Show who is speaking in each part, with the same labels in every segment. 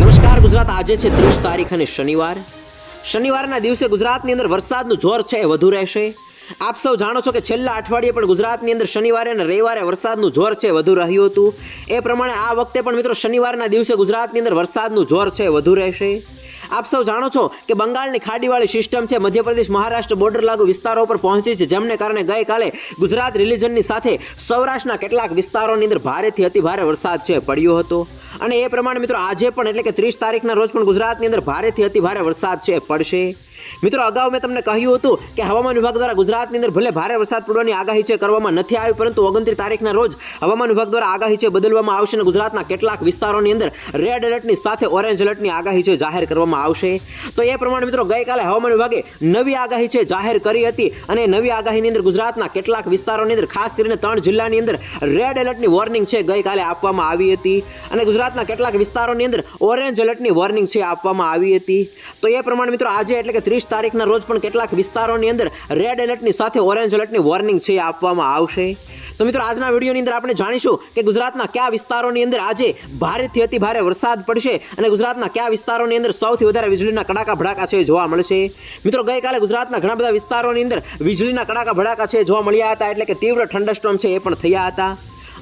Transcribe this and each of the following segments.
Speaker 1: નમસ્કાર, ગુજરાત આજે છે ત્રીસ તારીખ અને શનિવાર. શનિવારના દિવસે ગુજરાતની અંદર વરસાદનું જોર છે એ વધુ રહેશે. આપ સૌ જાણો છો કે છેલ્લા અઠવાડિયે પણ ગુજરાતની અંદર શનિવારે અને રવિવારે વરસાદનું જોર છે, વધુ રહ્યું હતું. એ પ્રમાણે આ વખતે પણ મિત્રો શનિવારના દિવસે ગુજરાતની અંદર વરસાદનું જોર છે, વધુ રહેશે. આપ સૌ જાણો છો કે બંગાળની ખાડીવાળી સિસ્ટમ છે, મધ્યપ્રદેશ, મહારાષ્ટ્ર, બોર્ડર લાગુ વિસ્તારો પર પહોંચી છે, જેમને કારણે ગઈકાલે ગુજરાત રિલિજનની સાથે સૌરાષ્ટ્રના કેટલાક વિસ્તારોની અંદર ભારેથી અતિભારે વરસાદ છે, પડ્યો હતો. અને એ પ્રમાણે મિત્રો આજે પણ એટલે કે ત્રીસ તારીખના રોજ પણ ગુજરાતની અંદર ભારેથી અતિભારે વરસાદ છે, પડશે. મિત્રો, અગાઉ મેં તમને કહ્યું હતું કે હવામાન વિભાગ દ્વારા ગુજરાતની અંદર ભલે ભારે વરસાદ પડવાની આગાહી છે, કરવામાં નથી આવી, પરંતુ ઓગણત્રીસ તારીખના રોજ હવામાન વિભાગ દ્વારા આગાહી છે, બદલવામાં આવશે અને ગુજરાતના કેટલાક વિસ્તારોની અંદર રેડ એલર્ટની સાથે ઓરેન્જ એલર્ટની આગાહી છે, જાહેર કરવામાં આવશે. તો એ પ્રમાણે મિત્રો, ગઈકાલે હવામાન વિભાગે નવી આગાહી છે, જાહેર કરી હતી અને નવી આગાહીની અંદર ગુજરાતના કેટલાક વિસ્તારોની અંદર, ખાસ કરીને ત્રણ જિલ્લાની અંદર રેડ એલર્ટની વોર્નિંગ છે, ગઈકાલે આપવામાં આવી હતી અને ગુજરાતના કેટલાક વિસ્તારોની અંદર ઓરેન્જ એલર્ટની વોર્નિંગ છે, આપવામાં આવી હતી. તો એ પ્રમાણે મિત્રો, આજે એટલે કે ત્રીસ તારીખના રોજ પણ કેટલાક વિસ્તારોની અંદર રેડ એલર્ટની સાથે ઓરેન્જ એલર્ટની વોર્નિંગ છે આપવામાં આવશે. તો મિત્રો, આજના વિડીયોની અંદર આપણે જાણીશું કે ગુજરાતના કયા વિસ્તારોની અંદર આજે ભારેથી અતિ ભારે વરસાદ પડશે અને ગુજરાતના કયા વિસ્તારોની અંદર સૌથી વધારે વીજળીના કડાકા ભડાકા છે જોવા મળશે. મિત્રો, ગઈકાલે ગુજરાતના ઘણા બધા વિસ્તારોની અંદર વીજળીના કડાકા ભડાકા છે જોવા મળ્યા હતા, એટલે કે તીવ્ર ઠંડસ્ટોમ છે એ પણ થયા હતા.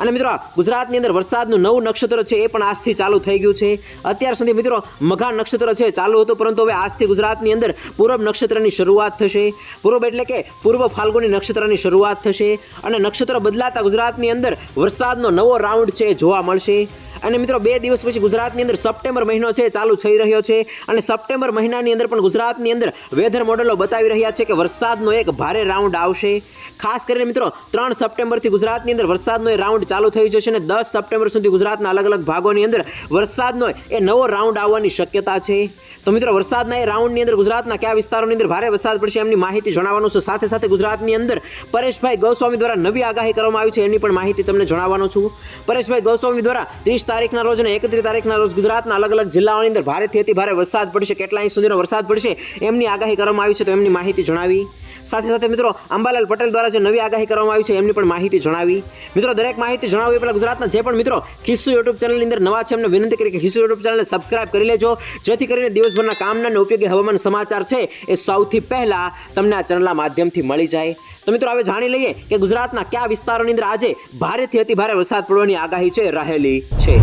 Speaker 1: અને મિત્રો, ગુજરાતની અંદર વરસાદનું નવું નક્ષત્ર છે એ પણ આજથી ચાલુ થઈ ગયું છે. અત્યાર સુધી મિત્રો, મઘા નક્ષત્ર છે ચાલુ હતું, પરંતુ હવે આજથી ગુજરાતની અંદર પૂર્વ નક્ષત્રની શરૂઆત થશે. પૂર્વ એટલે કે પૂર્વ ફાલ્ગુની નક્ષત્રની શરૂઆત થશે અને નક્ષત્ર બદલાતા ગુજરાતની અંદર વરસાદનો નવો રાઉન્ડ છે જોવા મળશે. અને મિત્રો, બે દિવસ પછી ગુજરાતની અંદર સપ્ટેમ્બર મહિનો છે, ચાલુ થઈ રહ્યો છે અને સપ્ટેમ્બર મહિનાની અંદર પણ ગુજરાતની અંદર વેધર મોડેલો બતાવી રહ્યા છે કે વરસાદનો એક ભારે રાઉન્ડ આવશે. ખાસ કરીને મિત્રો, ત્રણ સપ્ટેમ્બરથી ગુજરાતની અંદર વરસાદનો એ રાઉન્ડ ચાલુ થઈ જશે અને દસ સપ્ટેમ્બર સુધી ગુજરાતના અલગ અલગ ભાગોની અંદર વરસાદનો એ નવો રાઉન્ડ આવવાની શક્યતા છે. તો મિત્રો, વરસાદના એ રાઉન્ડની અંદર ગુજરાતના કયા વિસ્તારોની અંદર ભારે વરસાદ પડશે એમની માહિતી જણાવવાનું છે. સાથે સાથે ગુજરાતની અંદર પરેશભાઈ ગૌસ્વામી દ્વારા નવી આગાહી કરવામાં આવી છે, એની પણ માહિતી તમને જણાવવાનો છું. પરેશભાઈ ગૌસ્વામી દ્વારા ત્રીસ તારીખના રોજ અને એકત્રીસ તારીખના રોજ ગુજરાતના અલગ અલગ જિલ્લાઓની અંદર ભારેથી અતિ ભારે વરસાદ પડશે. કેટલા ઇંચ સુધીનો વરસાદ પડશે. એમની આગાહી કરવામાં આવી છે તો એમની માહિતી જણાવી. સાથે સાથે મિત્રો, અંબાલાલ પટેલ દ્વારા જે નવી આગાહી કરવામાં આવી છે, એમની પણ માહિતી જણાવી. મિત્રો, દરેક માહિતી જણાવી પહેલાં ગુજરાતના જે પણ મિત્રો, ખિસ્સુ યુટ્યુબ ચેનલની અંદર નવા છે, એમને વિનંતી કરી કે ખિસ્સુ યુટ્યુબ ચેનલને સબસ્ક્રાઇબ કરી લેજો. જેથી કરીને દિવસભરના કામના અને ઉપયોગી હવામાન સમાચાર છે, એ સૌથી પહેલાં તમને આ ચેનલના માધ્યમથી મળી જાય. તો મિત્રો, હવે જાણી લઈએ કે ગુજરાતના કયા વિસ્તારોની અંદર આજે ભારેથી અતિ ભારે વરસાદ પડવાની આગાહી છે, રહેલી છે.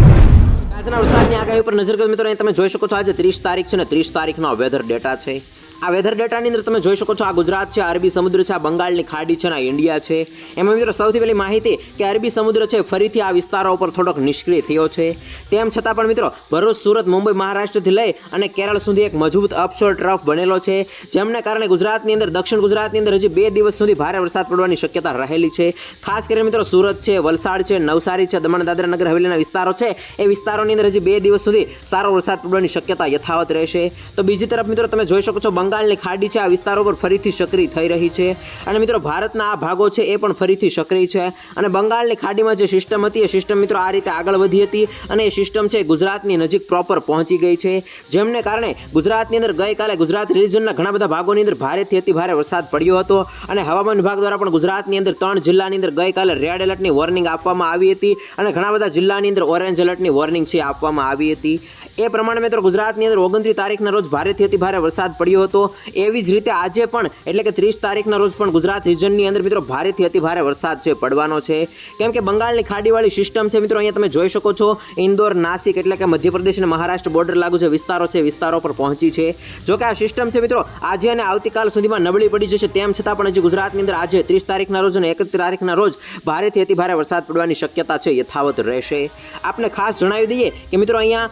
Speaker 1: આજના વરસાદની આગાહી ઉપર નજર કરો મિત્રો તમે જોઈ શકો છો, આજે ત્રીસ તારીખ છે ને ત્રીસ તારીખનો વેધર ડેટા છે. આ વેધર ડેટાની અંદર તમે જોઈ શકો છો, આ ગુજરાત છે અરબી સમુદ્ર છે, આ બંગાળની ખાડી છે આ ઇન્ડિયા છે. એમાં મિત્રો સૌથી પહેલી માહિતી કે અરબી સમુદ્ર છે, ફરીથી આ વિસ્તારો ઉપર થોડોક નિષ્ક્રિય થયો છે. તેમ છતાં પણ મિત્રો, ભરૂચ, સુરત, મુંબઈ, મહારાષ્ટ્રથી લઈ અને કેરળ સુધી એક મજબૂત અપશોર ટ્રફ બનેલો છે, જેમને કારણે ગુજરાતની અંદર, દક્ષિણ ગુજરાતની અંદર હજી બે દિવસ સુધી ભારે વરસાદ પડવાની શક્યતા રહેલી છે. ખાસ કરીને મિત્રો, સુરત છે, વલસાડ છે, નવસારી છે, દમણ, દાદરા નગર હવેલીના વિસ્તારો છે, એ વિસ્તારોની અંદર હજી બે દિવસ સુધી સારો વરસાદ પડવાની શક્યતા યથાવત રહેશે. તો બીજી તરફ મિત્રો, તમે જોઈ શકો છો બંગાળની ખાડી છે, આ વિસ્તારો પર ફરીથી સક્રિય થઈ રહી છે. અને મિત્રો, ભારતના આ ભાગો છે, એ પણ ફરીથી સક્રિય છે. અને બંગાળની ખાડીમાં જે સિસ્ટમ હતી, એ સિસ્ટમ મિત્રો આ રીતે આગળ વધી હતી. અને એ સિસ્ટમ છે, ગુજરાતની નજીક પ્રોપર પહોંચી ગઈ છે. જેમને કારણે ગુજરાતની અંદર ગઈકાલે ગુજરાત રિલિજનના ઘણા બધા ભાગોની અંદર ભારેથી અતિ ભારે વરસાદ પડ્યો હતો. અને હવામાન વિભાગ દ્વારા પણ ગુજરાતની અંદર ત્રણ જિલ્લાની અંદર ગઈકાલે રેડ એલર્ટની વોર્નિંગ આપવામાં આવી હતી. અને ઘણા બધા જિલ્લાની અંદર ઓરેન્જ એલર્ટની વોર્નિંગ છે આપવામાં આવી હતી. એ પ્રમાણે મિત્રો ગુજરાતની અંદર ઓગણત્રીસ તારીખના રોજ ભારેથી અતિ ભારે વરસાદ પડ્યો હતો. એવી જ રીતે આજે પણ એટલે કે ત્રીસ તારીખના રોજ પણ ગુજરાત રિજનની અંદર મિત્રો ભારેથી અતિ ભારે વરસાદ છે, પડવાનો છે. કેમ કે બંગાળની ખાડીવાળી સિસ્ટમ છે મિત્રો અહીંયા તમે જોઈ શકો છો. ઇન્દોર, નાસિક એટલે કે મધ્યપ્રદેશ અને મહારાષ્ટ્ર બોર્ડર લાગુ જે વિસ્તારો છે, વિસ્તારો પર પહોંચી છે. જો કે આ સિસ્ટમ છે મિત્રો આજે અને આવતીકાલ સુધીમાં નબળી પડી જશે, તેમ છતાં પણ હજી ગુજરાતની અંદર આજે ત્રીસ તારીખના રોજ અને એકત્રીસ તારીખના રોજ ભારેથી અતિ ભારે વરસાદ પડવાની શક્યતા છે, યથાવત રહેશે. આપને ખાસ જણાવી દઈએ કે મિત્રો અહીંયા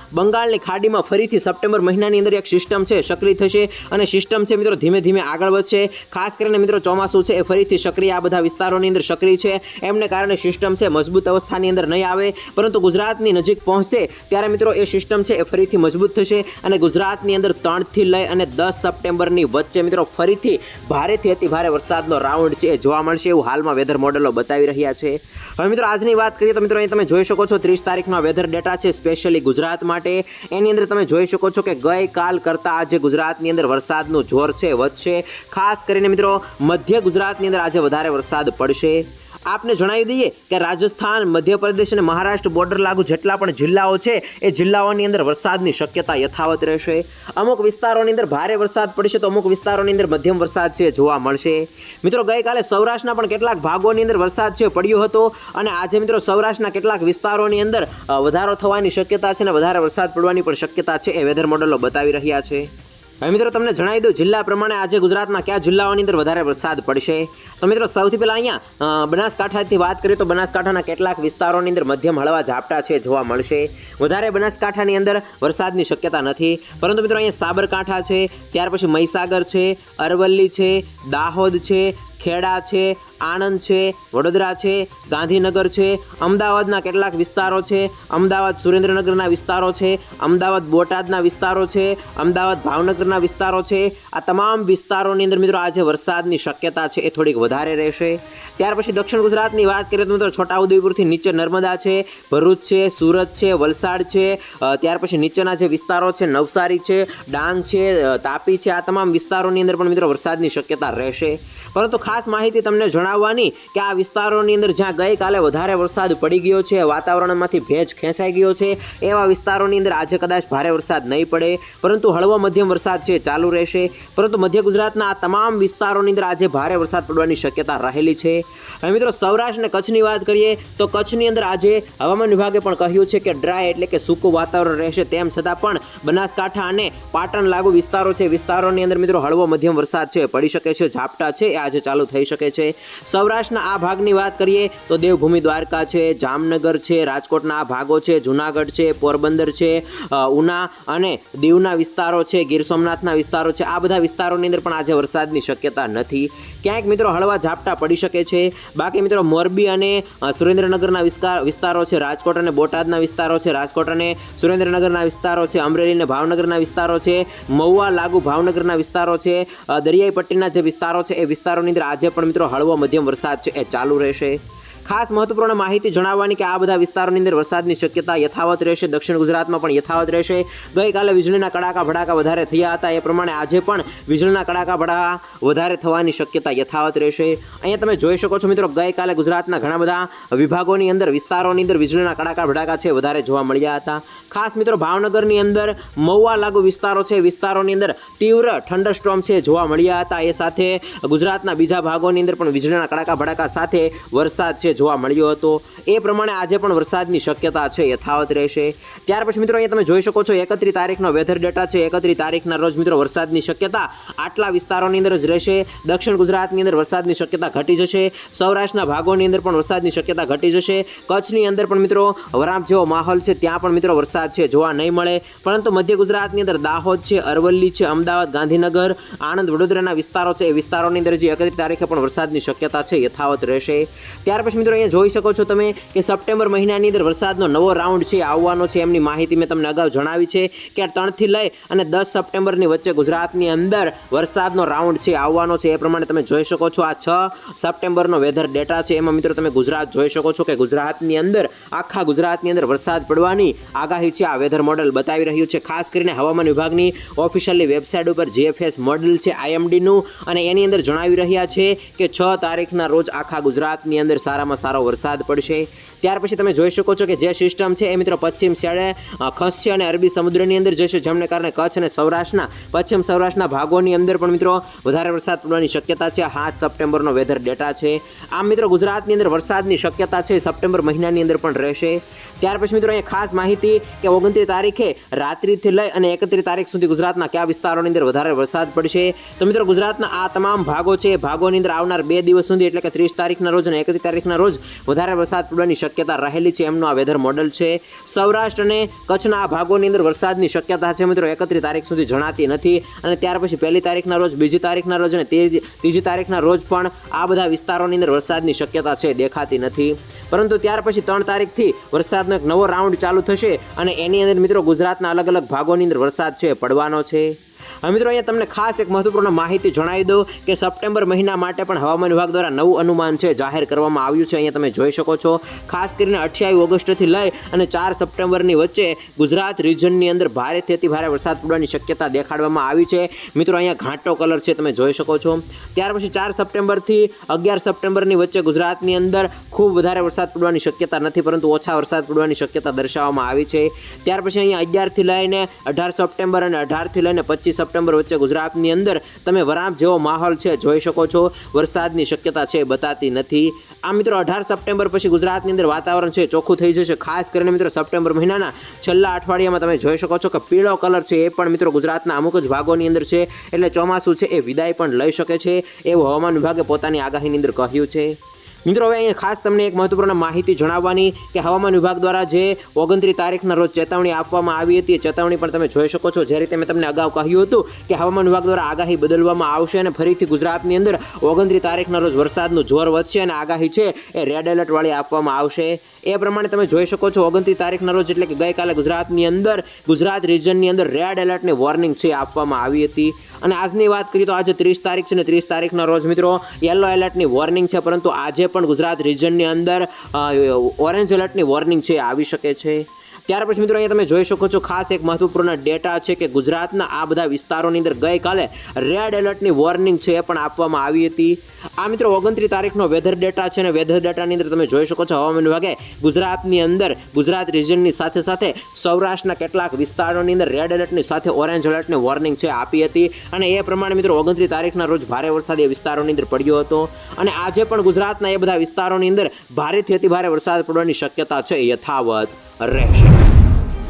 Speaker 1: બંગાળની ખાડીમાં ફરીથી સપ્ટેમ્બર મહિનાની અંદર એક સિસ્ટમ છે, સક્રિય થશે અને સિસ્ટમ છે મિત્રો ધીમે ધીમે આગળ વધશે. ખાસ કરીને મિત્રો ચોમાસું છે, એ ફરીથી સક્રિય આ બધા વિસ્તારોની અંદર સક્રિય છે. એમને કારણે સિસ્ટમ છે, મજબૂત અવસ્થાની અંદર નહીં આવે. પરંતુ ગુજરાતની નજીક પહોંચશે, ત્યારે મિત્રો એ સિસ્ટમ છે, એ ફરીથી મજબૂત થશે અને ગુજરાતની અંદર ત્રણથી લઈ અને દસ સપ્ટેમ્બરની વચ્ચે મિત્રો ફરીથી ભારેથી અતિ ભારે વરસાદનો રાઉન્ડ છે, એ જોવા મળશે એવું હાલમાં વેધર મોડેલો બતાવી રહ્યા છે. હવે મિત્રો આજની વાત કરીએ તો મિત્રો અહીં તમે જોઈ શકો છો, ત્રીસ તારીખનો વેધર ડેટા છે, સ્પેશિયલી ગુજરાત માટે. એની અંદર તમે જોઈ શકો છો કે ગઈકાલ કરતાં આજે ગુજરાતની અંદર વરસાદનું જોર છે, વધશે. ખાસ કરીને મિત્રો, મધ્ય ગુજરાતની અંદર આજે વધારે વરસાદ પડશે. આપને જણાવી દઈએ કે રાજસ્થાન, મધ્યપ્રદેશ અને મહારાષ્ટ્ર બોર્ડર લાગુ જેટલા પણ જિલ્લાઓ છે, એ જિલ્લાઓની અંદર વરસાદની શક્યતા યથાવત રહેશે. અમુક વિસ્તારોની અંદર ભારે વરસાદ પડશે તો અમુક વિસ્તારોની અંદર મધ્યમ વરસાદ છે જોવા મળશે. મિત્રો, ગઈકાલે સૌરાષ્ટ્રના પણ કેટલાક ભાગોની અંદર વરસાદ છે પડ્યો હતો અને આજે મિત્રો સૌરાષ્ટ્રના કેટલાક વિસ્તારોની અંદર વધારો થવાની શક્યતા છે અને વધારે વરસાદ પડવાની પણ શક્યતા છે એ વેધર મોડલો બતાવી રહ્યા છે. હવે મિત્રો, તમને જણાવી દઉં, જિલ્લા પ્રમાણે આજે ગુજરાતમાં કયા જિલ્લાઓની અંદર વધારે વરસાદ પડશે? તો મિત્રો, સૌથી પહેલાં અહીંયા બનાસકાંઠાથી વાત કરીએ તો બનાસકાંઠાના કેટલાક વિસ્તારોની અંદર મધ્યમ હળવા ઝાપટા છે, જોવા મળશે. વધારે બનાસકાંઠાની અંદર વરસાદની શક્યતા નથી. પરંતુ મિત્રો, અહીંયા સાબરકાંઠા છે, ત્યાર પછી મહીસાગર છે, અરવલ્લી છે, દાહોદ છે ખેડા છે, આણંદ છે, વડોદરા છે, ગાંધીનગર છે, અમદાવાદના કેટલાક વિસ્તારો છે, અમદાવાદ સુરેન્દ્રનગરના વિસ્તારો છે, અમદાવાદ બોટાદના વિસ્તારો છે, અમદાવાદ ભાવનગરના વિસ્તારો છે. આ તમામ વિસ્તારોની અંદર મિત્રો આજે વરસાદની શક્યતા છે એ થોડીક વધારે રહેશે. ત્યાર પછી દક્ષિણ ગુજરાતની વાત કરીએ તો મિત્રો છોટાઉદેપુરથી નીચે નર્મદા છે, ભરૂચ છે, સુરત છે, વલસાડ છે ત્યાર પછી નીચેના જે વિસ્તારો છે, નવસારી છે, ડાંગ છે તાપી છે, આ તમામ વિસ્તારોની અંદર પણ મિત્રો વરસાદની શક્યતા રહેશે. પરંતુ ખાસ માહિતી તમને જણાવવાની કે આ વિસ્તારોની અંદર જ્યાં ગઈકાલે વધારે વરસાદ પડી ગયો છે, વાતાવરણમાંથી ભેજ ખેંચાઈ ગયો છે, એવા વિસ્તારોની અંદર આજે કદાચ ભારે વરસાદ નહીં પડે, પરંતુ હળવો મધ્યમ વરસાદ છે, ચાલુ રહેશે. પરંતુ મધ્ય ગુજરાતના આ તમામ વિસ્તારોની અંદર આજે ભારે વરસાદ પડવાની શક્યતા રહેલી છે. હવે મિત્રો, સૌરાષ્ટ્ર અને કચ્છની વાત કરીએ, તો કચ્છની અંદર આજે હવામાન વિભાગે પણ કહ્યું છે કે ડ્રાય એટલે કે સૂકું વાતાવરણ રહેશે. તેમ છતાં પણ બનાસકાંઠા અને પાટણ લાગુ વિસ્તારો છે. વિસ્તારોની અંદર મિત્રો, હળવો મધ્યમ વરસાદ છે, પડી શકે છે, ઝાપટા છે. એ આજે ચાલુ થઈ શકે છે. સૌરાષ્ટ્રના આ ભાગની વાત કરીએ તો દેવભૂમિ દ્વારકા છે, જામનગર છે, રાજકોટના આ ભાગો છે, જુનાગઢ છે, પોરબંદર છે ઉના અને દીવના વિસ્તારો છે, ગીર સોમનાથના વિસ્તારો છે. આ બધા વિસ્તારોની અંદર પણ આજે વરસાદની શક્યતા નથી. ક્યાંક મિત્રો હળવા ઝાપટા પડી શકે છે. બાકી મિત્રો મોરબી અને સુરેન્દ્રનગરના વિસ્તાર વિસ્તારો છે, રાજકોટ અને બોટાદના વિસ્તારો છે, રાજકોટ અને સુરેન્દ્રનગરના વિસ્તારો છે, અમરેલી અને ભાવનગરના વિસ્તારો છે, મહુવા, લાગુ ભાવનગરના વિસ્તારો છે દરિયાઈ પટ્ટીના જે વિસ્તારો છે, એ વિસ્તારોની અંદર આજે પણ મિત્રો હળવો મધ્યમ વરસાદ છે એ ચાલુ રહેશે. ખાસ મહત્વપૂર્ણ માહિતી જણાવવાની કે આ બધા વિસ્તારોની અંદર વરસાદની શક્યતા યથાવત રહેશે. દક્ષિણ ગુજરાતમાં પણ યથાવત રહેશે. ગઈકાલે વીજળીના કડાકા ભડાકા વધારે થયા હતા. એ પ્રમાણે આજે પણ વીજળીના કડાકા ભડાકા વધારે થવાની શક્યતા યથાવત રહેશે. અહીંયા તમે જોઈ શકો છો મિત્રો, ગઈકાલે ગુજરાતના ઘણા બધા વિભાગોની અંદર, વિસ્તારોની અંદર વીજળીના કડાકા ભડાકા છે, વધારે જોવા મળ્યા હતા. ખાસ મિત્રો, ભાવનગરની અંદર મહુવા લાગુ વિસ્તારો છે. વિસ્તારોની અંદર તીવ્ર થંડરસ્ટોમ છે જોવા મળ્યા હતા. એ સાથે ગુજરાતના બીજા ભાગોની અંદર પણ વીજળીના કડાકા ભડાકા સાથે વરસાદ છે જોવા મળ્યો હતો. એ પ્રમાણે આજે પણ વરસાદની શક્યતા છે, યથાવત રહેશે. ત્યાર પછી મિત્રો, અહીંયા તમે જોઈ શકો છો એકત્રીસ તારીખનો વેધર ડેટા છે. એકત્રીસ તારીખના રોજ મિત્રો, વરસાદની શક્યતા આટલા વિસ્તારોની અંદર જ રહેશે. દક્ષિણ ગુજરાતની અંદર વરસાદની શક્યતા ઘટી જશે. સૌરાષ્ટ્રના ભાગોની અંદર પણ વરસાદની શક્યતા ઘટી જશે. કચ્છની અંદર પણ મિત્રો, વરાપ જેવો માહોલ છે, ત્યાં પણ મિત્રો વરસાદ છે, જોવા નહીં મળે. પરંતુ મધ્ય ગુજરાતની અંદર દાહોદ છે, અરવલ્લી છે, અમદાવાદ, ગાંધીનગર, આણંદ, વડોદરાના વિસ્તારો છે. એ વિસ્તારોની અંદર જે એકત્રીસ તારીખે પણ વરસાદની શક્યતા છે, યથાવત રહેશે. ત્યાર પછી મિત્રો, અહીંયા જોઈ શકો છો તમે કે સપ્ટેમ્બર મહિનાની અંદર વરસાદનો નવો રાઉન્ડ છે, આવવાનો છે. એમની માહિતી મેં તમને અગાઉ જણાવી છે કે ત્રણથી લઈ અને દસ સપ્ટેમ્બરની વચ્ચે ગુજરાતની અંદર વરસાદનો રાઉન્ડ છે, આવવાનો છે. એ પ્રમાણે તમે જોઈ શકો છો આ છ સપ્ટેમ્બરનો વેધર ડેટા છે. એમાં મિત્રો, તમે ગુજરાત જોઈ શકો છો કે ગુજરાતની અંદર, આખા ગુજરાતની અંદર વરસાદ પડવાની આગાહી છે. આ વેધર મોડલ બતાવી રહ્યું છે. ખાસ કરીને હવામાન વિભાગની ઓફિશિયલી વેબસાઇટ ઉપર જીએફએસ મોડલ છે આઈએમડીનું અને એની અંદર જણાવી રહ્યા છે કે છ તારીખના રોજ આખા ગુજરાતની અંદર સારામાં સારો વરસાદ પડશે. ત્યાર પછી તમે જોઈ શકો છો કે જે સિસ્ટમ છે એ મિત્રો પશ્ચિમ છેડે ખસશે અને અરબી સમુદ્રની અંદર જશે જેમને કારણે કચ્છ અને સૌરાષ્ટ્રના, પશ્ચિમ સૌરાષ્ટ્રના ભાગોની અંદર પણ મિત્રો વધારે વરસાદ પડવાની શક્યતા છે. સાત સપ્ટેમ્બરનો વેધર ડેટા છે. આમ મિત્રો ગુજરાતની અંદર વરસાદની શક્યતા છે સપ્ટેમ્બર મહિનાની અંદર પણ રહેશે. ત્યાર પછી મિત્રો અહીંયા ખાસ માહિતી કે ઓગણત્રીસ તારીખે રાત્રિથી લઈ અને એકત્રીસ તારીખ સુધી ગુજરાતના કયા વિસ્તારોની અંદર વધારે વરસાદ પડશે. તો મિત્રો ગુજરાતના આ તમામ ભાગો છે ભાગોની અંદર આવનાર બે દિવસ સુધી એટલે કે ત્રીસ તારીખના રોજ અને એકત્રીસ તારીખના રોજ વધારે વરસાદ પડવાની શક્યતા રહેલી છે. એમનું આ વેધર મોડલ છે. સૌરાષ્ટ્ર અને કચ્છના આ ભાગોની અંદર વરસાદની શક્યતા છે મિત્રો. એકત્રીસ તારીખ સુધી જણાતી નથી અને ત્યાર પછી પહેલી તારીખના રોજ, બીજી તારીખના રોજ અને ત્રીજી તારીખના રોજ પણ આ બધા વિસ્તારોની અંદર વરસાદની શક્યતા છે, દેખાતી નથી. પરંતુ ત્યાર પછી ત્રણ તારીખથી વરસાદનો એક નવો રાઉન્ડ ચાલુ થશે અને એની અંદર મિત્રો ગુજરાતના અલગ અલગ ભાગોની અંદર વરસાદ છે, પડવાનો છે. મિત્રો, અહીંયા તમને ખાસ એક મહત્વપૂર્ણ માહિતી જણાવી દઉં કે સપ્ટેમ્બર મહિના માટે પણ હવામાન વિભાગ દ્વારા નવું અનુમાન છે, જાહેર કરવામાં આવ્યું છે. અહીંયા તમે જોઈ શકો છો, ખાસ કરીને અઠ્યાવીસ ઓગસ્ટથી લઈ અને ચાર સપ્ટેમ્બરની વચ્ચે ગુજરાત રિજનની અંદર ભારેથી અતિ ભારે વરસાદ પડવાની શક્યતા દેખાડવામાં આવી છે. મિત્રો, અહીંયા ઘાંટો કલર છે, તમે જોઈ શકો છો. ત્યાર પછી ચાર સપ્ટેમ્બરથી અગિયાર સપ્ટેમ્બરની વચ્ચે ગુજરાતની અંદર ખૂબ વધારે વરસાદ પડવાની શક્યતા નથી, પરંતુ ઓછા વરસાદ પડવાની શક્યતા દર્શાવવામાં આવી છે. ત્યાર પછી અહીંયા અગિયારથી લઈને અઢાર સપ્ટેમ્બર અને અઢારથી લઈને પચીસ સપ્ટેમ્બર વચ્ચે ગુજરાતની અંદર તમે વરાપ જેવો માહોલ છે, જોઈ શકો છો. વરસાદની શક્યતા છે બતાતી નથી. આ મિત્રો અઢાર સપ્ટેમ્બર પછી ગુજરાતની અંદર વાતાવરણ છે ચોખ્ખું થઈ જશે. ખાસ કરીને મિત્રો સપ્ટેમ્બર મહિનાના છેલ્લા અઠવાડિયામાં તમે જોઈ શકો છો કે પીળો કલર છે એ પણ મિત્રો ગુજરાતના અમુક જ ભાગોની અંદર છે. એટલે ચોમાસું છે એ વિદાય પણ લઈ શકે છે. એવું હવામાન વિભાગે પોતાની આગાહીની અંદર કહ્યું છે. મિત્રો, હવે અહીંયા ખાસ તમને એક મહત્વપૂર્ણ માહિતી જણાવવાની કે હવામાન વિભાગ દ્વારા જે ઓગણત્રીસ તારીખના રોજ ચેતવણી આપવામાં આવી હતી, એ ચેતવણી પણ તમે જોઈ શકો છો. જે રીતે મેં તમને અગાઉ કહ્યું હતું કે હવામાન વિભાગ દ્વારા આગાહી બદલવામાં આવશે અને ફરીથી ગુજરાતની અંદર ઓગણત્રીસ તારીખના રોજ વરસાદનું જોર વધશે અને આગાહી છે એ રેડ એલર્ટવાળી આપવામાં આવશે. એ પ્રમાણે તમે જોઈ શકો છો, ઓગણત્રીસ તારીખના રોજ એટલે કે ગઈકાલે ગુજરાતની અંદર, ગુજરાત રિજનની અંદર રેડ એલર્ટની વોર્નિંગ છે આપવામાં આવી હતી. અને આજની વાત કરીએ તો આજે ત્રીસ તારીખ છે ને ત્રીસ તારીખના રોજ મિત્રો યલો એલર્ટની વોર્નિંગ છે, પરંતુ આજે પણ ગુજરાત રિજનની અંદર ઓરેન્જ એલર્ટની વોર્નિંગ છે આવી શકે છે? ત્યાર પછી મિત્રો અહીંયા તમે જોઈ શકો છો ખાસ એક મહત્વપૂર્ણ ડેટા છે કે ગુજરાતના આ બધા વિસ્તારોની અંદર ગઈકાલે રેડ એલર્ટની વોર્નિંગ છે એ પણ આપવામાં આવી હતી. આ મિત્રો ઓગણત્રીસ તારીખનો વેધર ડેટા છે અને વેધર ડેટાની અંદર તમે જોઈ શકો છો હવામાન વિભાગે ગુજરાતની અંદર, ગુજરાત રિજનની સાથે સાથે સૌરાષ્ટ્રના કેટલાક વિસ્તારોની અંદર રેડ એલર્ટની સાથે ઓરેન્જ એલર્ટની વોર્નિંગ છે આપી હતી. અને એ પ્રમાણે મિત્રો ઓગણત્રીસ તારીખના રોજ ભારે વરસાદ એ વિસ્તારોની અંદર પડ્યો હતો. અને આજે પણ ગુજરાતના એ બધા વિસ્તારોની અંદર ભારેથી અતિભારે વરસાદ પડવાની શક્યતા છે યથાવત. રહેશે.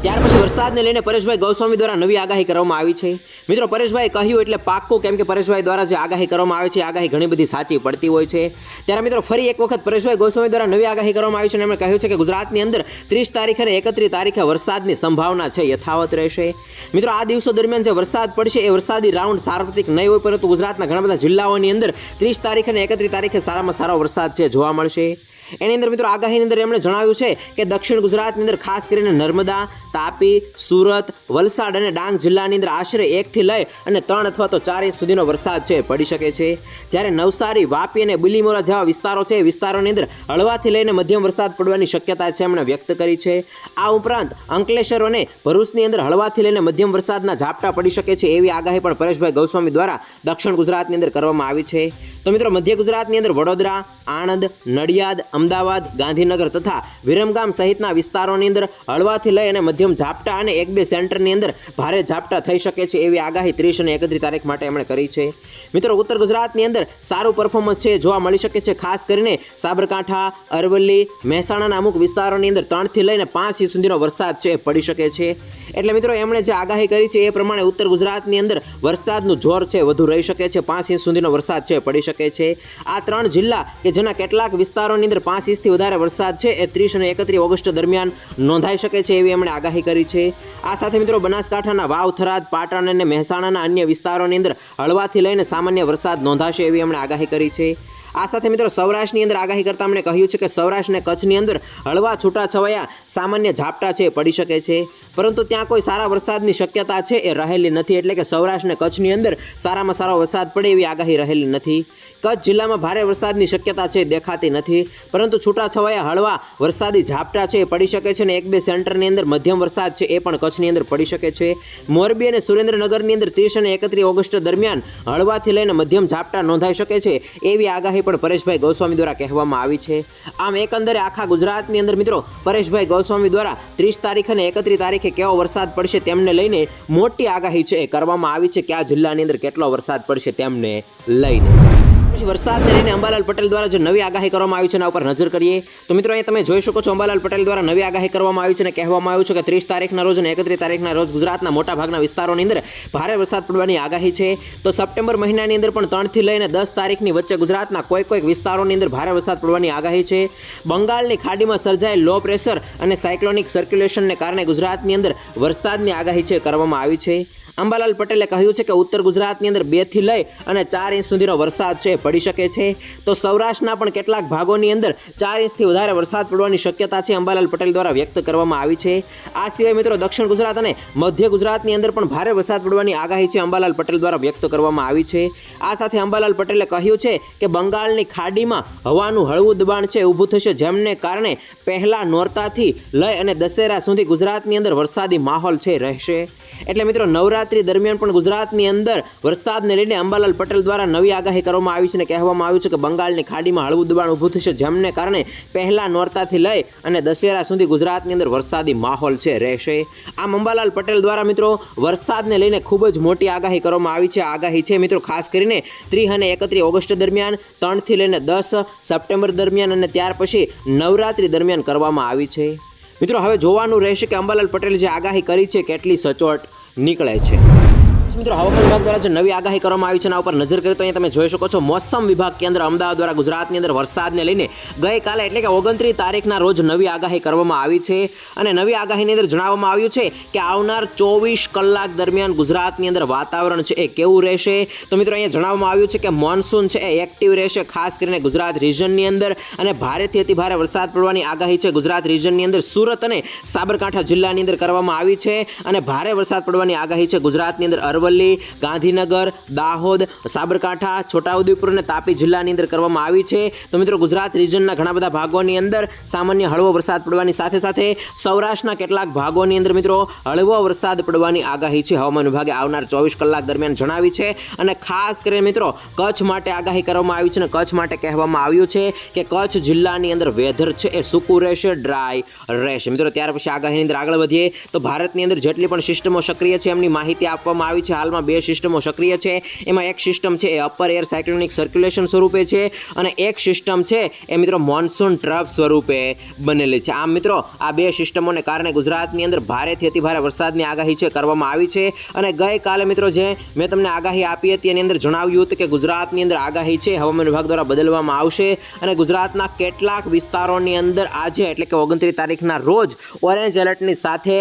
Speaker 1: ત્યાર પછી વરસાદને લઈને પરેશભાઈ ગૌસ્વામી દ્વારા નવી આગાહી કરવામાં આવી છે. મિત્રો પરેશભાઈ કહ્યું એટલે પાક્કું કેમ કે પરેશભાઈ દ્વારા જે આગાહી કરવામાં આવે છે આગાહી ઘણી બધી સાચી પડતી હોય છે. ત્યારે મિત્રો, ફરી એક વખત પરેશભાઈ ગૌસ્વામી દ્વારા નવી આગાહી કરવામાં આવી છે અને એમણે કહ્યું છે કે ગુજરાતની અંદર ત્રીસ તારીખ અને એકત્રીસ તારીખે વરસાદની સંભાવના છે, યથાવત રહેશે. મિત્રો, આ દિવસો દરમિયાન જે વરસાદ પડશે, એ વરસાદી રાઉન્ડ સાર્વત્રિક નહીં હોય, પરંતુ ગુજરાતના ઘણા બધા જિલ્લાઓની અંદર ત્રીસ તારીખ અને એકત્રીસ તારીખે સારામાં સારો વરસાદ છે, જોવા મળશે. એની અંદર મિત્રો આગાહીની અંદર એમણે જણાવ્યું છે કે દક્ષિણ ગુજરાતની અંદર ખાસ કરીને નર્મદા, તાપી, સુરત, વલસાડ અને ડાંગ જિલ્લાની અંદર આશરે એકથી લઈ અને ત્રણ અથવા તો ચાર ઇંચ સુધીનો વરસાદ છે, પડી શકે છે. જ્યારે નવસારી, વાપી અને બિલીમોરા જેવા વિસ્તારો છે, એ વિસ્તારોની અંદર હળવાથી લઈને મધ્યમ વરસાદ પડવાની શક્યતા છે એમણે વ્યક્ત કરી છે. આ ઉપરાંત અંકલેશ્વર અને ભરૂચની અંદર હળવાથી લઈને મધ્યમ વરસાદના ઝાપટા પડી શકે છે એવી આગાહી પણ પરેશભાઈ ગૌસ્વામી દ્વારા દક્ષિણ ગુજરાતની અંદર કરવામાં આવી છે. તો મિત્રો મધ્ય ગુજરાતની અંદર વડોદરા, આણંદ, નડિયાદ અમદાવાદ, ગાંધીનગર તથા વિરમગામ સહિતના વિસ્તારોની અંદર હળવાથી લઈ અને મધ્યમ ઝાપટા અને એક બે સેન્ટરની અંદર ભારે ઝાપટા થઈ શકે છે એવી આગાહી ત્રીસ અને એકત્રીસ તારીખ માટે એમણે કરી છે. મિત્રો, ઉત્તર ગુજરાતની અંદર સારું પરફોર્મન્સ છે, જોવા મળી શકે છે, ખાસ કરીને સાબરકાંઠા, અરવલ્લી, મહેસાણાના અમુક વિસ્તારોની અંદર ત્રણથી લઈને પાંચ ઇંચ સુધીનો વરસાદ છે, પડી શકે છે. એટલે મિત્રો, એમણે જે આગાહી કરી છે એ પ્રમાણે ઉત્તર ગુજરાતની અંદર વરસાદનું જોર છે, વધુ રહી શકે છે, પાંચ ઇંચ સુધીનો વરસાદ છે, પડી શકે છે. આ ત્રણ જિલ્લા કે જેના કેટલાક વિસ્તારોની અંદર પાંચ ઇંચથી વધારે વરસાદ છે. એ ત્રીસ અને એકત્રીસ ઓગસ્ટ દરમિયાન નોંધાઈ શકે છે એવી એમણે આગાહી કરી છે. આ સાથે મિત્રો બનાસકાંઠાના વાવ થરાદ પાટણ અને મહેસાણાના અન્ય વિસ્તારોની અંદર હળવાથી લઈને સામાન્ય વરસાદ નોંધાશે એવી એમણે આગાહી કરી છે. આ સાથે મિત્રો સૌરાષ્ટ્રની અંદર આગાહી કરતા અમને કહ્યું છે કે સૌરાષ્ટ્ર અને કચ્છની અંદર હળવા છૂટાછવાયા સામાન્ય ઝાપટા છે પડી શકે છે. પરંતુ ત્યાં કોઈ સારા વરસાદની શક્યતા છે એ રહેલી નથી. એટલે કે સૌરાષ્ટ્ર અને કચ્છની અંદર સારામાં સારો વરસાદ પડે એવી આગાહી રહેલી નથી. કચ્છ જિલ્લામાં ભારે વરસાદની શક્યતા છે દેખાતી નથી. પરંતુ છૂટાછવાયા હળવા વરસાદી ઝાપટા છે એ પડી શકે છે અને એક બે સેન્ટરની અંદર મધ્યમ વરસાદ છે એ પણ કચ્છની અંદર પડી શકે છે. મોરબી અને સુરેન્દ્રનગરની અંદર ત્રીસ અને એકત્રીસ ઓગસ્ટ દરમિયાન હળવાથી લઈને મધ્યમ ઝાપટા નોંધાઈ શકે છે એવી આગાહી પણ પરેશભાઈ ગૌસ્વામી દ્વારા કહેવામાં આવી છે. આમ એકંદરે આખા ગુજરાતની અંદર મિત્રો પરેશભાઈ ગૌસ્વામી દ્વારા ત્રીસ તારીખ અને એકત્રીસ તારીખે કેવો વરસાદ પડશે તેમને લઈને મોટી આગાહી છે. કરવામાં આવી છે કે આ જિલ્લાની અંદર કેટલો વરસાદ પડશે તેમને લઈને. પછી વરસાદને લઈને અંબાલાલ પટેલ દ્વારા જે નવી આગાહી કરવામાં આવી છે એના ઉપર નજર કરીએ. તો મિત્રો અહીંયા તમે જોઈ શકો છો અંબાલાલ પટેલ દ્વારા નવી આગાહી કરવામાં આવી છે અને કહેવામાં આવ્યું છે કે ત્રીસ તારીખના રોજ અને એકત્રીસ તારીખના રોજ ગુજરાતના મોટા ભાગના વિસ્તારોની અંદર ભારે વરસાદ પડવાની આગાહી છે. તો સપ્ટેમ્બર મહિનાની અંદર પણ ત્રણથી લઈને દસ તારીખની વચ્ચે ગુજરાતના કોઈ કોઈક વિસ્તારોની અંદર ભારે વરસાદ પડવાની આગાહી છે. બંગાળની ખાડીમાં સર્જાયેલ લો પ્રેશર અને સાયક્લોનિક સર્ક્યુલેશનને કારણે ગુજરાતની અંદર વરસાદની આગાહી છે કરવામાં આવી છે. અંબાલાલ પટેલે કહ્યું છે કે ઉત્તર ગુજરાતની અંદર બેથી લઈ અને ચાર ઇંચ સુધીનો વરસાદ છે, પડી શકે છે. તો સૌરાષ્ટ્રના પણ કેટલાક ભાગોની અંદર ચાર ઇંચથી વધારે વરસાદ પડવાની શક્યતા છે, અંબાલાલ પટેલ દ્વારા વ્યક્ત કરવામાં આવી છે. આ સિવાય મિત્રો દક્ષિણ ગુજરાત અને મધ્ય ગુજરાતની અંદર પણ ભારે વરસાદ પડવાની આગાહી છે, અંબાલાલ પટેલ દ્વારા વ્યક્ત કરવામાં આવી છે. આ સાથે અંબાલાલ પટેલે કહ્યું છે કે બંગાળની ખાડીમાં હવાનું હળવું દબાણ છે, ઊભું થશે. જેમને કારણે પહેલા નોરતાથી લઈ અને દશેરા સુધી ગુજરાતની અંદર વરસાદી માહોલ છે, રહેશે. એટલે મિત્રો નવરાત્રી દરમિયાન પણ ગુજરાતની અંદર વરસાદને લઈને અંબાલાલ પટેલ દ્વારા નવી આગાહી કરવામાં આવી છે અને કહેવામાં આવ્યું છે કે બંગાળની ખાડીમાં હળવું દબાણ ઊભું થશે, જેમને કારણે પહેલા નોરતાથી લઈ અને દશેરા સુધી ગુજરાતની અંદર વરસાદી માહોલ છે, રહેશે. આમ અંબાલાલ પટેલ દ્વારા મિત્રો વરસાદને લઈને ખૂબ જ મોટી આગાહી કરવામાં આવી છે. આગાહી છે મિત્રો ખાસ કરીને ત્રીસ અને એકત્રીસ ઓગસ્ટ દરમિયાન, ત્રણથી લઈને દસ સપ્ટેમ્બર દરમિયાન અને ત્યાર પછી નવરાત્રી દરમિયાન કરવામાં આવી છે. મિત્રો, હવે જોવાનું રહેશે કે અંબાલાલ પટેલે જે આગાહી કરી છે, કેટલી સચોટ નીકળે છે. મિત્રો, હવામાન વિભાગ દ્વારા જે નવી આગાહી કરવામાં આવી છે એના ઉપર નજર કરીએ તો અહીંયા તમે જોઈ શકો છો, મોસમ વિભાગ કેન્દ્ર અમદાવાદ દ્વારા ગુજરાતની અંદર વરસાદને લઈને ગઈકાલે એટલે કે ઓગણત્રીસ તારીખના રોજ નવી આગાહી કરવામાં આવી છે. અને નવી આગાહીની અંદર જણાવવામાં આવ્યું છે કે આવનાર ચોવીસ કલાક દરમિયાન ગુજરાતની અંદર વાતાવરણ છે એ કેવું રહેશે? તો મિત્રો, અહીંયા જણાવવામાં આવ્યું છે કે મોન્સૂન છે એ એક્ટિવ રહેશે, ખાસ કરીને ગુજરાત રિજનની અંદર. અને ભારેથી અતિ ભારે વરસાદ પડવાની આગાહી છે ગુજરાત રિજનની અંદર. સુરત અને સાબરકાંઠા જિલ્લાની અંદર કરવામાં આવી છે. અને ભારે વરસાદ પડવાની આગાહી છે ગુજરાતની અંદર અરવલ્લી ગાંધીનગર, દાહોદ, સાબરકાંઠા, છોટાઉદેપુર અને તાપી જિલ્લાની અંદર કરવામાં આવી છે. તો મિત્રો, ગુજરાત રિજનના ઘણા બધા ભાગોની અંદર સામાન્ય હળવો વરસાદ પડવાની સાથે સાથે સૌરાષ્ટ્રના કેટલાક ભાગોની અંદર મિત્રો, હળવો વરસાદ પડવાની આગાહી છે. હવામાન વિભાગે આવનાર ચોવીસ કલાક દરમિયાન જણાવી છે અને ખાસ કરીને મિત્રો, કચ્છ માટે આગાહી કરવામાં આવી છે અને કચ્છ માટે કહેવામાં આવ્યું છે કે કચ્છ જિલ્લાની અંદર વેધર છે એ સૂકું રહેશે ડ્રાય રહેશે. મિત્રો, ત્યાર પછી આગાહીની અંદર આગળ વધીએ. તો ભારતની અંદર જેટલી પણ સિસ્ટમો સક્રિય છે, એમની માહિતી આપવામાં આવી છે. હાલમાં બે સિસ્ટમો સક્રિય છે. એમાં એક સિસ્ટમ છે એ અપર એર સાયક્લોનિક સર્ક્યુલેશન સ્વરૂપે છે અને એક સિસ્ટમ છે એ મિત્રો મોન્સૂન ટ્રફ સ્વરૂપે બનેલી છે. આમ મિત્રો, આ બે સિસ્ટમોને કારણે ગુજરાતની અંદર ભારેથી અતિભારે વરસાદની આગાહી છે કરવામાં આવી છે. અને ગઈકાલે મિત્રો જે મેં તમને આગાહી આપી હતી એની અંદર જણાવ્યું હતું કે ગુજરાતની અંદર આગાહી છે હવામાન વિભાગ દ્વારા બદલવામાં આવશે. અને ગુજરાતના કેટલાક વિસ્તારોની અંદર આજે એટલે કે ઓગણત્રીસ તારીખના રોજ ઓરેન્જ એલર્ટની સાથે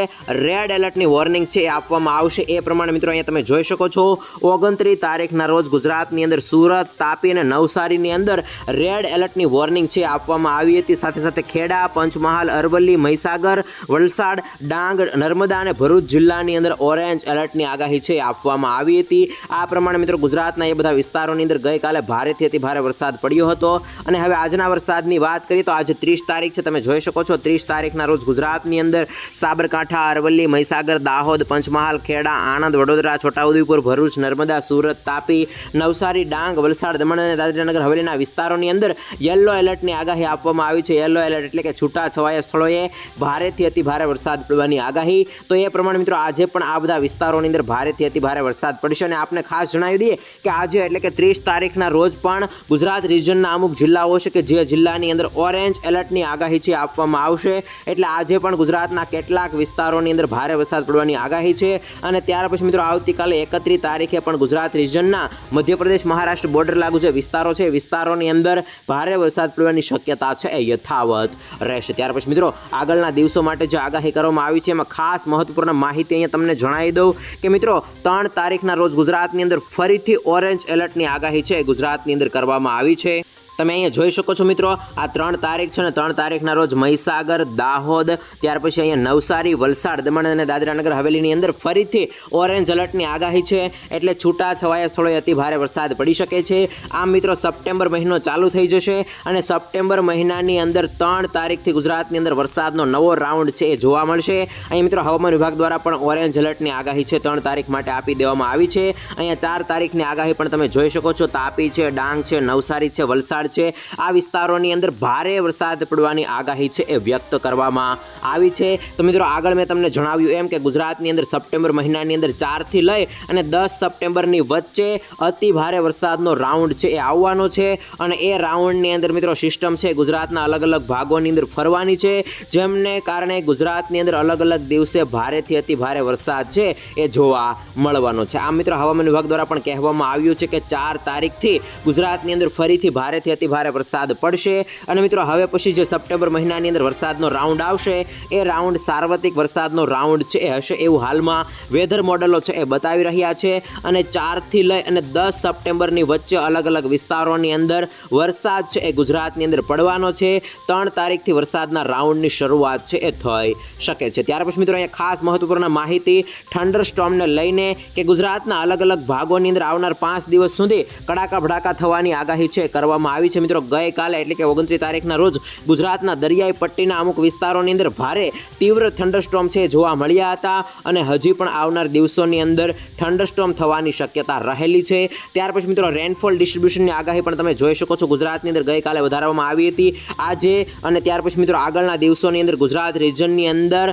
Speaker 1: રેડ એલર્ટની વોર્નિંગ છે એ આપવામાં આવશે. એ પ્રમાણે મિત્રો અહીંયા તમે જોઈ શકો છો, ઓગણત્રીસ તારીખના રોજ ગુજરાતની અંદર સુરત, તાપી અને નવસારીની અંદર રેડ એલર્ટની વોર્નિંગ છે આપવામાં આવી હતી. સાથે સાથે ખેડા, પંચમહાલ, અરવલ્લી, મહીસાગર, વલસાડ, ડાંગ, નર્મદા અને ભરૂચ જિલ્લાની અંદર ઓરેન્જ એલર્ટની આગાહી છે આપવામાં આવી હતી. આ પ્રમાણે મિત્રો ગુજરાતના એ બધા વિસ્તારોની અંદર ગઈકાલે ભારેથી અતિ ભારે વરસાદ પડ્યો હતો. અને હવે આજના વરસાદની વાત કરીએ તો આજે ત્રીસ તારીખ છે. તમે જોઈ શકો છો, ત્રીસ તારીખના રોજ ગુજરાતની અંદર સાબરકાંઠા, અરવલ્લી, મહીસાગર, દાહોદ, પંચમહાલ, ખેડા, આણંદ, વડોદરા છોટાઉદેપુર ભરૂચ, નર્મદા, સુરત, તાપી, નવસારી, ડાંગ, વલસાડ, દમણ અને દાદરાનગર હવેલીના વિસ્તારોની અંદર યલો એલર્ટની આગાહી આપવામાં આવી છે. યલો એલર્ટ એટલે કે છૂટા છવાયા સ્થળોએ ભારેથી અતિ ભારે વરસાદ પડવાની આગાહી. તો એ પ્રમાણે મિત્રો આજે પણ આ બધા વિસ્તારોની અંદર ભારેથી અતિ ભારે વરસાદ પડશે અને આપને ખાસ જણાવી દઈએ કે આજે એટલે કે ત્રીસ તારીખના રોજ પણ ગુજરાત રિજનના અમુક જિલ્લાઓ છે કે જે જિલ્લાની અંદર ઓરેન્જ એલર્ટની આગાહી છે આપવામાં આવશે. એટલે આજે પણ ગુજરાતના કેટલાક વિસ્તારોની અંદર ભારે વરસાદ પડવાની આગાહી છે અને ત્યાર પછી મિત્રો આવતીકાલે એકત્રીસ તારીખે પણ ગુજરાત રિજનના મધ્યપ્રદેશ મહારાષ્ટ્ર બોર્ડર લાગુ જે વિસ્તારો છે, વિસ્તારોની અંદર ભારે વરસાદ પડવાની શક્યતા છે એ યથાવત રહેશે. ત્યાર પછી મિત્રો, આગળના દિવસો માટે જે આગાહી કરવામાં આવી છે, એમાં ખાસ મહત્વપૂર્ણ માહિતી અહીંયા તમને જણાવી દઉં કે મિત્રો, ત્રણ તારીખના રોજ ગુજરાતની અંદર ફરીથી ઓરેન્જ એલર્ટની આગાહી છે. ગુજરાતની અંદર કરવામાં આવી છે તમે અહીંયા જોઈ શકો છો મિત્રો, આ ત્રણ તારીખ છે ને ત્રણ તારીખના રોજ મહીસાગર, દાહોદ, ત્યાર પછી અહીંયા નવસારી, વલસાડ, દમણ અને દાદરાનગર હવેલીની અંદર ફરીથી ઓરેન્જ એલર્ટની આગાહી છે. એટલે છૂટા છવાયા સ્થળોએ અતિ ભારે વરસાદ પડી શકે છે. આમ મિત્રો, સપ્ટેમ્બર મહિનો ચાલુ થઈ જશે અને સપ્ટેમ્બર મહિનાની અંદર ત્રણ તારીખથી ગુજરાતની અંદર વરસાદનો નવો રાઉન્ડ છે એ જોવા મળશે. અહીં મિત્રો, હવામાન વિભાગ દ્વારા પણ ઓરેન્જ એલર્ટની આગાહી છે, ત્રણ તારીખ માટે આપી દેવામાં આવી છે. અહીંયા ચાર તારીખની આગાહી પણ તમે જોઈ શકો છો. તાપી છે, ડાંગ છે, નવસારી છે, વલસાડ છે. આ વિસ્તારોની અંદર ભારે વરસાદ પડવાની આગાહી છે એ વ્યક્ત કરવામાં આવી છે. તો મિત્રો, આગળ મેં તમને જણાવ્યું એમ કે ગુજરાતની અંદર સપ્ટેમ્બર મહિનાની અંદર ચારથી લઈ અને દસ સપ્ટેમ્બરની વચ્ચે અતિ ભારે વરસાદનો રાઉન્ડ છે એ આવવાનો છે. અને એ રાઉન્ડની અંદર મિત્રો, સિસ્ટમ છે ગુજરાતના અલગ અલગ ભાગોની અંદર ફરવાની છે. જેમને કારણે ગુજરાતની અંદર અલગ અલગ દિવસે ભારેથી અતિ ભારે વરસાદ છે એ જોવા મળવાનો છે. આ મિત્રો, હવામાન વિભાગ દ્વારા પણ કહેવામાં આવ્યું છે કે ચાર તારીખથી ગુજરાતની અંદર ફરીથી ભારેથી ભારેથી અતિ ભારે વરસાદ પડશે. અને મિત્રો, હવે પછી જે સપ્ટેમ્બર મહિનાની અંદર વરસાદનો રાઉન્ડ આવશે, એ રાઉન્ડ સાર્વત્રિક વરસાદનો રાઉન્ડ છે એ હશે એવું હાલમાં વેધર મોડલો છે એ બતાવી રહ્યા છે. અને ચારથી લઈ અને દસ સપ્ટેમ્બરની વચ્ચે અલગ અલગ વિસ્તારોની અંદર વરસાદ છે એ ગુજરાતની અંદર પડવાનો છે. ત્રણ તારીખથી વરસાદના રાઉન્ડની શરૂઆત છે એ થઈ શકે છે. ત્યાર પછી મિત્રો, અહીંયા ખાસ મહત્વપૂર્ણ માહિતી થંડર સ્ટોમને લઈને કે ગુજરાતના અલગ અલગ ભાગોની અંદર આવનાર પાંચ દિવસ સુધી કડાકા ભડાકા થવાની આગાહી છે કરવામાં આવી છે મિત્રો. ગઈકાલે એટલે કે ઓગણત્રીસ તારીખના રોજ ગુજરાતના દરિયાઈ પટ્ટીના અમુક વિસ્તારોની અંદર ભારે તીવ્ર થંડરસ્ટોમ છે જોવા મળ્યા હતા અને હજી પણ આવનાર દિવસોની અંદર થંડરસ્ટોમ થવાની શક્યતા રહેલી છે. ત્યાર પછી મિત્રો રેનફોલ ડિસ્ટ્રીબ્યુશનની આગાહી પણ તમે જોઈ શકો છો. ગુજરાતની અંદર ગઈકાલે વધારવામાં આવી હતી. આજે અને ત્યાર પછી મિત્રો આગળના દિવસોની અંદર ગુજરાત રિજનની અંદર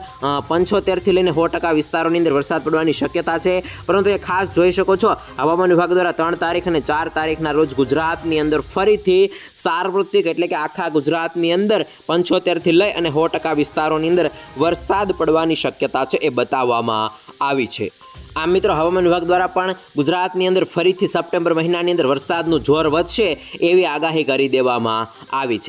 Speaker 1: પંચોતેરથી લઈને સો ટકા વિસ્તારોની અંદર વરસાદ પડવાની શક્યતા છે. પરંતુ એ ખાસ જોઈ શકો છો, હવામાન વિભાગ દ્વારા ત્રણ તારીખ અને ચાર તારીખના રોજ ગુજરાતની અંદર ફરીથી સાર્વત્રિક એટલે કે આખા ગુજરાતની અંદર પંચોતેરથી લઈ અને સો ટકા વિસ્તારોની અંદર વરસાદ પડવાની શક્યતા છે એ બતાવવામાં આવી છે. આમ મિત્રો, હવામાન વિભાગ દ્વારા પણ ગુજરાતની અંદર ફરીથી સપ્ટેમ્બર મહિનાની અંદર વરસાદનું જોર વધશે એવી આગાહી કરી દેવામાં આવી છે.